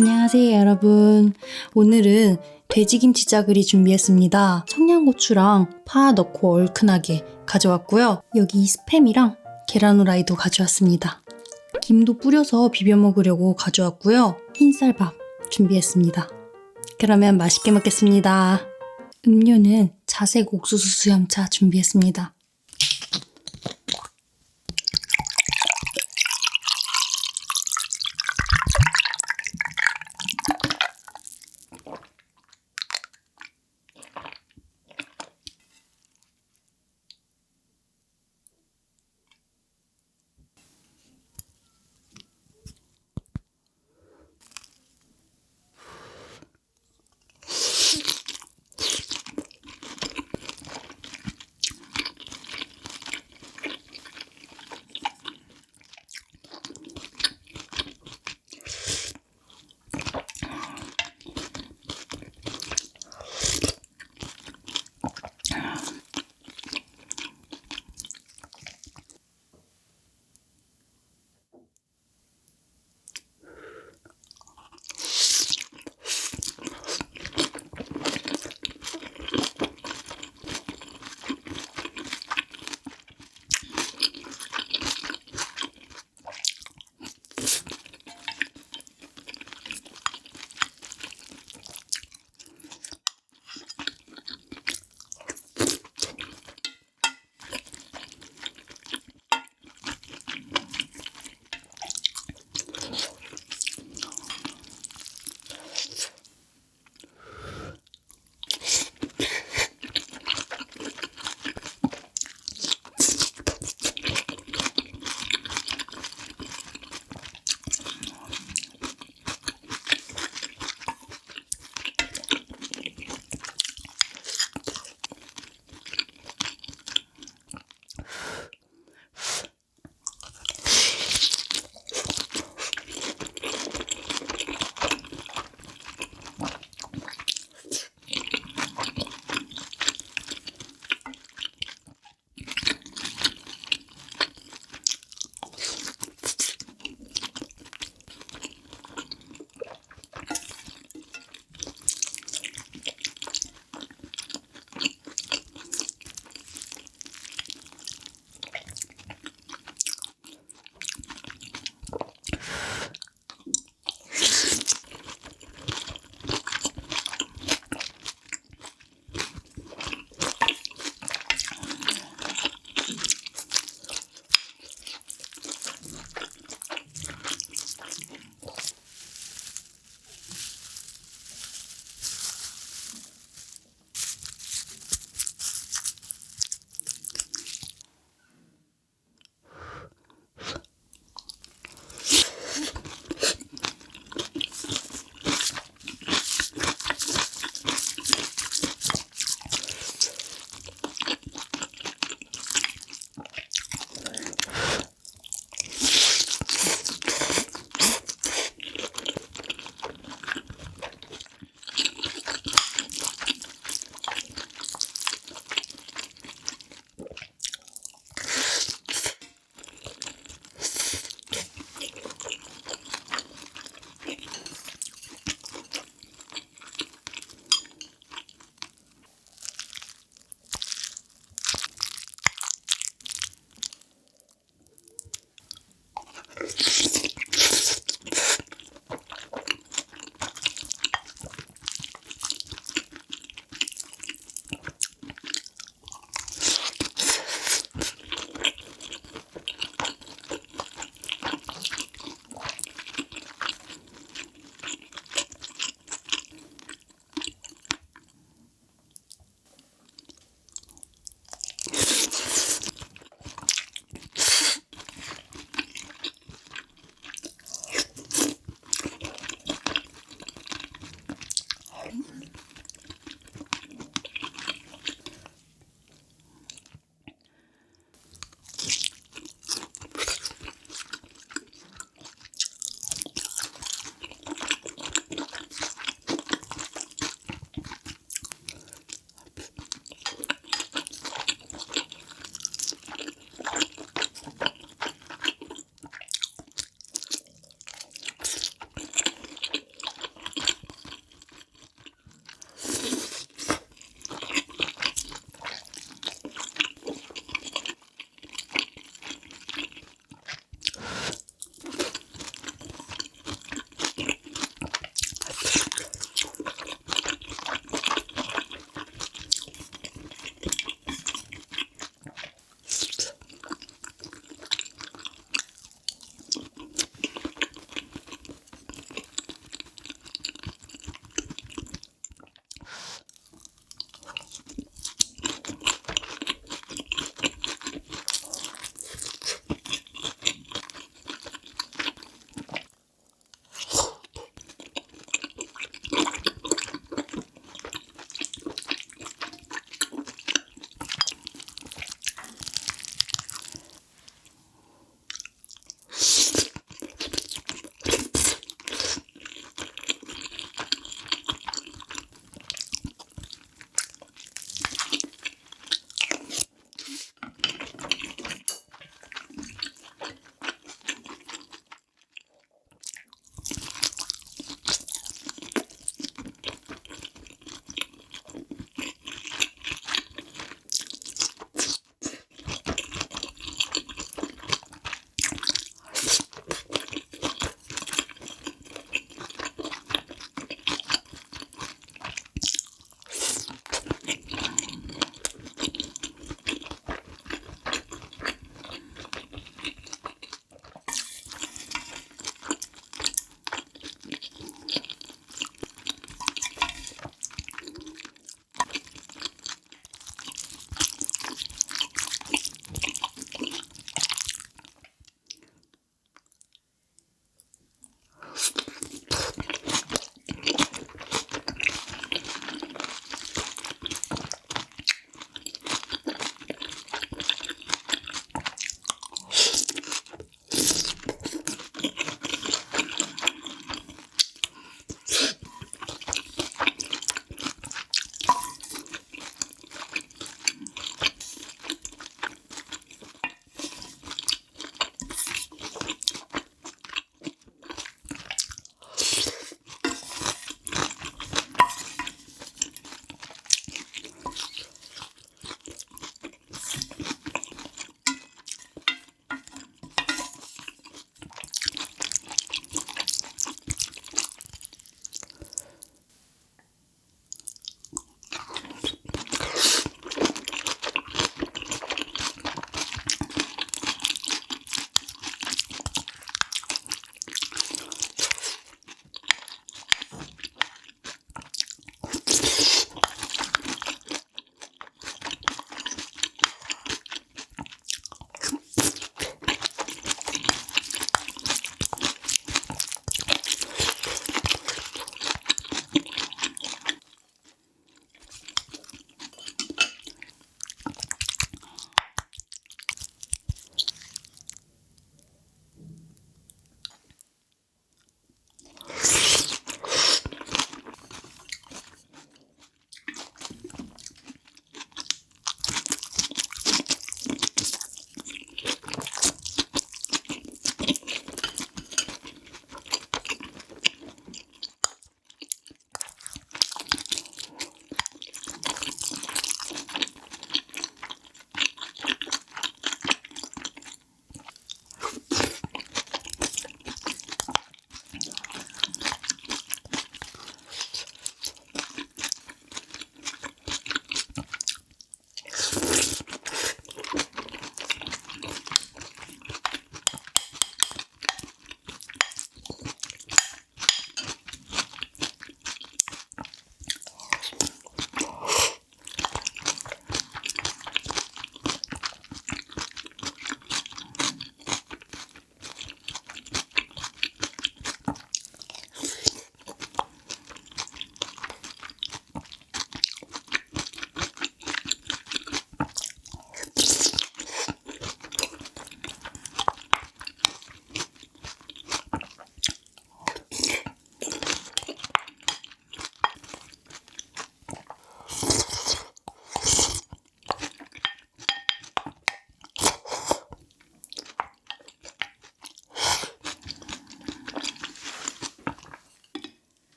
안녕하세요, 여러분. 오늘은 돼지김치 짜글이 준비했습니다. 청양고추랑 파 넣고 얼큰하게 가져왔고요. 여기 스팸이랑 계란 후라이도 가져왔습니다. 김도 뿌려서 비벼 먹으려고 가져왔고요. 흰쌀밥 준비했습니다. 그러면 맛있게 먹겠습니다. 음료는 자색 옥수수 수염차 준비했습니다.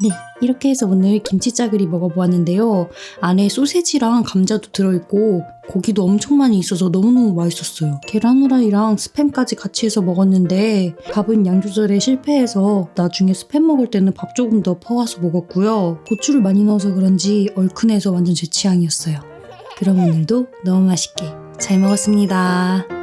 네, 이렇게 해서 오늘 김치 짜글이 먹어보았는데요. 안에 소세지랑 감자도 들어있고 고기도 엄청 많이 있어서 너무너무 맛있었어요. 계란 후라이랑 스팸까지 같이 해서 먹었는데 밥은 양 조절에 실패해서 나중에 스팸 먹을 때는 밥 조금 더 퍼와서 먹었고요. 고추를 많이 넣어서 그런지 얼큰해서 완전 제 취향이었어요. 그럼 오늘도 너무 맛있게 잘 먹었습니다.